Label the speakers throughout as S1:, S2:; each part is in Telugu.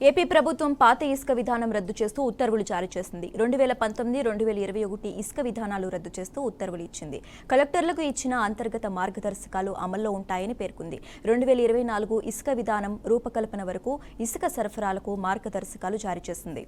S1: ఏపీ ప్రభుత్వం పాత ఇసుక విధానం రద్దు చేస్తూ ఉత్తర్వులు జారీ చేసింది. రెండు వేల పంతొమ్మిది రెండు వేల ఇరవై ఒకటి ఇసుక విధానాలు రద్దు చేస్తూ ఉత్తర్వులు ఇచ్చింది. కలెక్టర్లకు ఇచ్చిన అంతర్గత మార్గదర్శకాలు అమల్లో ఉంటాయని పేర్కొంది. రెండు వేల ఇరవై నాలుగు ఇసుక విధానం రూపకల్పన వరకు ఇసుక సరఫరాలకు మార్గదర్శకాలు జారీ చేసింది.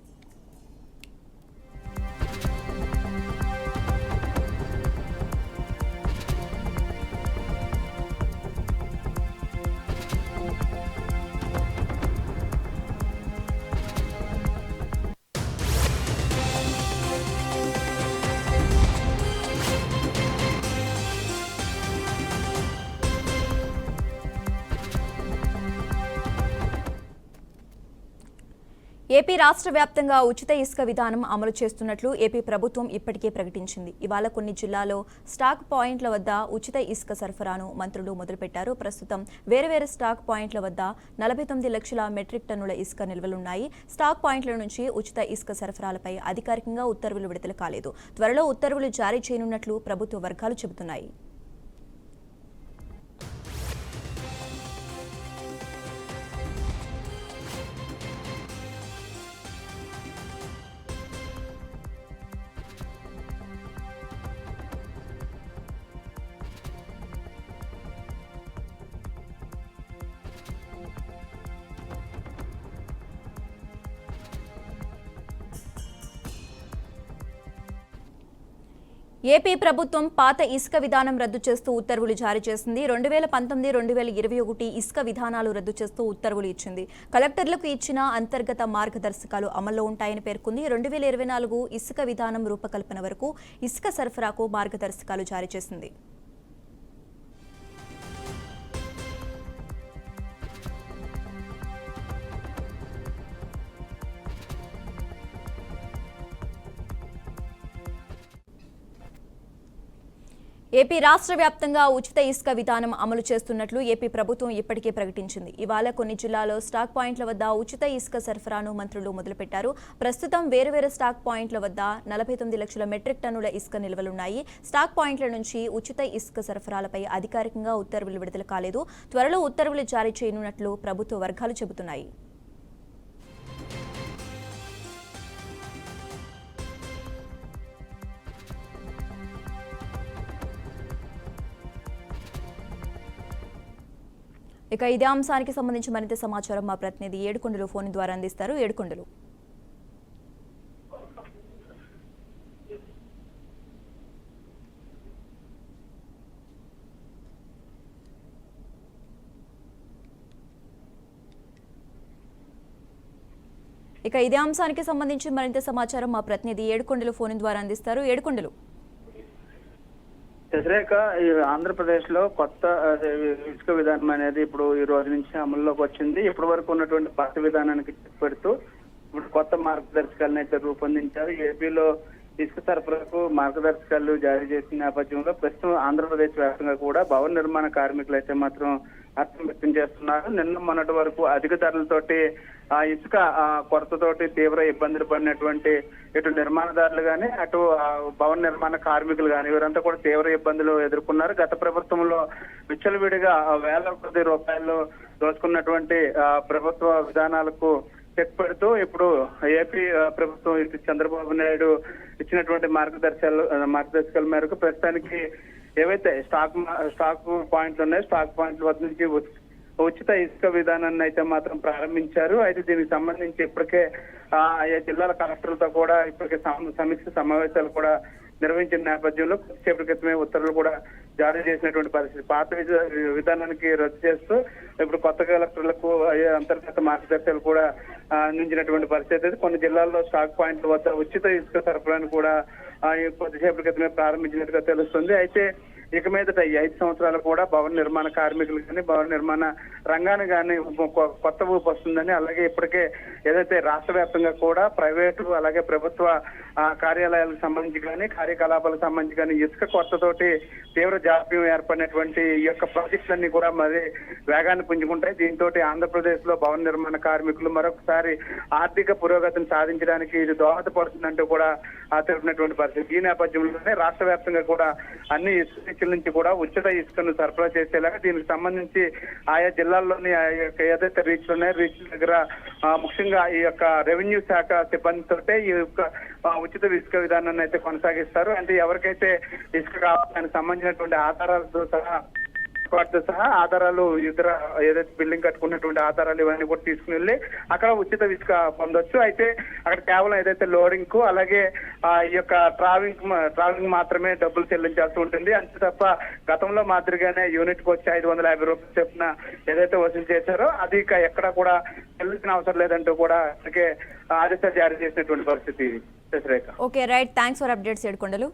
S1: ఏపీ రాష్ట్ర వ్యాప్తంగా ఉచిత ఇసుక విధానం అమలు చేస్తున్నట్లు ఏపీ ప్రభుత్వం ఇప్పటికే ప్రకటించింది. ఇవాళ కొన్ని జిల్లాలో స్టాక్ పాయింట్ల వద్ద ఉచిత ఇసుక సరఫరాను మంత్రులు మొదలుపెట్టారు. ప్రస్తుతం వేరువేరు స్టాక్ పాయింట్ల వద్ద నలభై తొమ్మిది లక్షల మెట్రిక్ టన్నుల ఇసుక నిల్వలున్నాయి. స్టాక్ పాయింట్ల నుంచి ఉచిత ఇసుక సరఫరాలపై అధికారికంగా ఉత్తర్వులు విడుదల కాలేదు. త్వరలో ఉత్తర్వులు జారీ చేయనున్నట్లు ప్రభుత్వ వర్గాలు చెబుతున్నాయి. ఏపీ ప్రభుత్వం పాత ఇసుక విధానం రద్దు చేస్తూ ఉత్తర్వులు జారీ చేసింది. రెండు వేల పంతొమ్మిది రెండు వేల ఇరవై ఒకటి ఇసుక విధానాలు రద్దు చేస్తూ ఉత్తర్వులు ఇచ్చింది. కలెక్టర్లకు ఇచ్చిన అంతర్గత మార్గదర్శకాలు అమల్లో ఉంటాయని పేర్కొంది. రెండు వేల ఇరవై నాలుగు ఇసుక విధానం రూపకల్పన వరకు ఇసుక సరఫరాకు మార్గదర్శకాలు జారీ చేసింది. ఏపీ రాష్ట్ర వ్యాప్తంగా ఉచిత ఇసుక విధానం అమలు చేస్తున్నట్లు ఏపీ ప్రభుత్వం ఇప్పటికే ప్రకటించింది. ఇవాళ కొన్ని జిల్లాలో స్టాక్ పాయింట్ల వద్ద ఉచిత ఇసుక సరఫరాను మంత్రులు మొదలుపెట్టారు. ప్రస్తుతం వేరువేరు స్టాక్ పాయింట్ల వద్ద నలభై తొమ్మిది లక్షల మెట్రిక్ టన్నుల ఇసుక నిల్వలున్నాయి. స్టాక్ పాయింట్ల నుంచి ఉచిత ఇసుక సరఫరాలపై అధికారికంగా ఉత్తర్వులు విడుదల కాలేదు. త్వరలో ఉత్తర్వులు జారీ చేయనున్నట్లు ప్రభుత్వ వర్గాలు చెబుతున్నాయి. ఇక ఇదే అంశానికి సంబంధించి మరింత సమాచారం మా ప్రతినిధి ఏడుకొండలు ఫోన్ ద్వారా అందిస్తారు. ఏడుకొండలు. ఇక ఇదే అంశానికి సంబంధించి మరింత సమాచారం మా ప్రతినిధి ఏడుకొండలు ఫోన్ ద్వారా అందిస్తారు. ఏడుకొండలు.
S2: వ్యతిరేక ఈ ఆంధ్రప్రదేశ్లో కొత్త ఇసుక విధానం అనేది ఇప్పుడు ఈ రోజు నుంచి అమల్లోకి వచ్చింది. ఇప్పటి వరకు ఉన్నటువంటి పాత విధానానికి పెడుతూ ఇప్పుడు కొత్త మార్గదర్శకాలను అయితే రూపొందించారు. ఏపీలో ఇసుక సరఫరాకు మార్గదర్శకాలు జారీ చేసిన నేపథ్యంలో ప్రస్తుతం ఆంధ్రప్రదేశ్ వ్యాప్తంగా కూడా భవన నిర్మాణ కార్మికులు అయితే మాత్రం అర్థం వ్యక్తం చేస్తున్నారు. నిన్న మొన్నటి వరకు అధిక ధరలతోటి ఆ ఇసుక ఆ కొరతతోటి తీవ్ర ఇబ్బందులు పడినటువంటి ఇటు నిర్మాణదారులు కానీ అటు ఆ భవన నిర్మాణ కార్మికులు కానీ వీరంతా కూడా తీవ్ర ఇబ్బందులు ఎదుర్కొన్నారు. గత ప్రభుత్వంలో విచ్చలవిడిగా వేల కొద్ది రూపాయలు దోచుకున్నటువంటి ప్రభుత్వ విధానాలకు చెక్ పెడుతూ ఇప్పుడు ఏపీ ప్రభుత్వం ఇటు చంద్రబాబు నాయుడు ఇచ్చినటువంటి మార్గదర్శకాలు మార్గదర్శకాల మేరకు ప్రస్తుతానికి ఏవైతే స్టాక్ మా- స్టాక్ పాయింట్లు ఉన్నాయో స్టాక్ పాయింట్ల వద్ద నుంచి ఉచిత ఇసుక విధానాన్ని అయితే మాత్రం ప్రారంభించారు. అయితే దీనికి సంబంధించి ఇప్పటికే ఆయా జిల్లాల కలెక్టర్లతో కూడా ఇప్పటికే సమీక్ష సమావేశాలు కూడా నిర్వహించిన నేపథ్యంలో కొద్దిసేపటి క్రితమే ఉత్తర్వులు కూడా జారీ చేసినటువంటి పరిస్థితి. పాత విధానానికి రద్దు చేస్తూ ఇప్పుడు కొత్త కలెక్టర్లకు అయ్యే అంతర్గత మార్గదర్శకాలు కూడా అందించినటువంటి పరిస్థితి అయితే కొన్ని జిల్లాల్లో స్టాక్ పాయింట్ల వద్ద ఉచిత ఇసుక సరఫరాను కూడా కొద్దిసేపటి క్రితమే ప్రారంభించినట్టుగా తెలుస్తుంది. అయితే ఇక మీదట ఈ ఐదు సంవత్సరాలు కూడా భవన నిర్మాణ కార్మికులు కానీ భవన నిర్మాణ రంగాన్ని కానీ కొత్త ఊపు వస్తుందని అలాగే ఇప్పటికే ఏదైతే రాష్ట్ర వ్యాప్తంగా కూడా ప్రైవేటు అలాగే ప్రభుత్వ కార్యాలయాలకు సంబంధించి కానీ కార్యకలాపాలకు సంబంధించి కానీ ఇసుక కొత్తతోటి తీవ్ర జాప్యం ఏర్పడినటువంటి ఈ యొక్క ప్రాజెక్టులన్నీ కూడా మరి వేగాన్ని పుంజుకుంటాయి. దీంతో ఆంధ్రప్రదేశ్లో భవన నిర్మాణ కార్మికులు మరొకసారి ఆర్థిక పురోగతిని సాధించడానికి ఇది దోహదపడుతుందంటూ కూడా తెలిపినటువంటి పరిస్థితి. ఈ నేపథ్యంలోనే రాష్ట్ర వ్యాప్తంగా కూడా అన్ని ఇసుక నుంచి కూడా ఉచిత ఇసుకను సరఫరా చేసేలాగా దీనికి సంబంధించి ఆయా జిల్లాల్లోని ఆ యొక్క ఏదైతే రీచ్లు ఉన్నాయో రీచ్ల దగ్గర ఆ, ముఖ్యంగా ఈ యొక్క రెవెన్యూ శాఖ సిబ్బందితోటే ఈ యొక్క ఉచిత ఇసుక విధానాన్ని అయితే కొనసాగిస్తారు. అంటే ఎవరికైతే ఇసుక కావాలి దానికి సంబంధించినటువంటి ఆధారాలతో సహా వాటితో సహా ఆధారాలు ఇతర ఏదైతే బిల్డింగ్ కట్టుకున్నటువంటి ఆధారాలు ఇవన్నీ కూడా తీసుకుని వెళ్ళి అక్కడ ఉచిత ఇసుక పొందొచ్చు. అయితే అక్కడ కేవలం ఏదైతే లోడింగ్కు అలాగే ఈ యొక్క ట్రావెలింగ్ ట్రావెలింగ్ మాత్రమే డబ్బులు చెల్లించాల్సి ఉంటుంది. అంతే తప్ప గతంలో మాదిరిగానే యూనిట్కు వచ్చి ఐదు వందల యాభై రూపాయలు చెప్పిన ఏదైతే వసూలు చేశారో అది ఇక ఎక్కడ కూడా చెల్లించిన అవసరం లేదంటూ కూడా అందుకే ఆదేశాలు జారీ చేసినటువంటి పరిస్థితి
S1: okay right thanks for updates Edukondalu.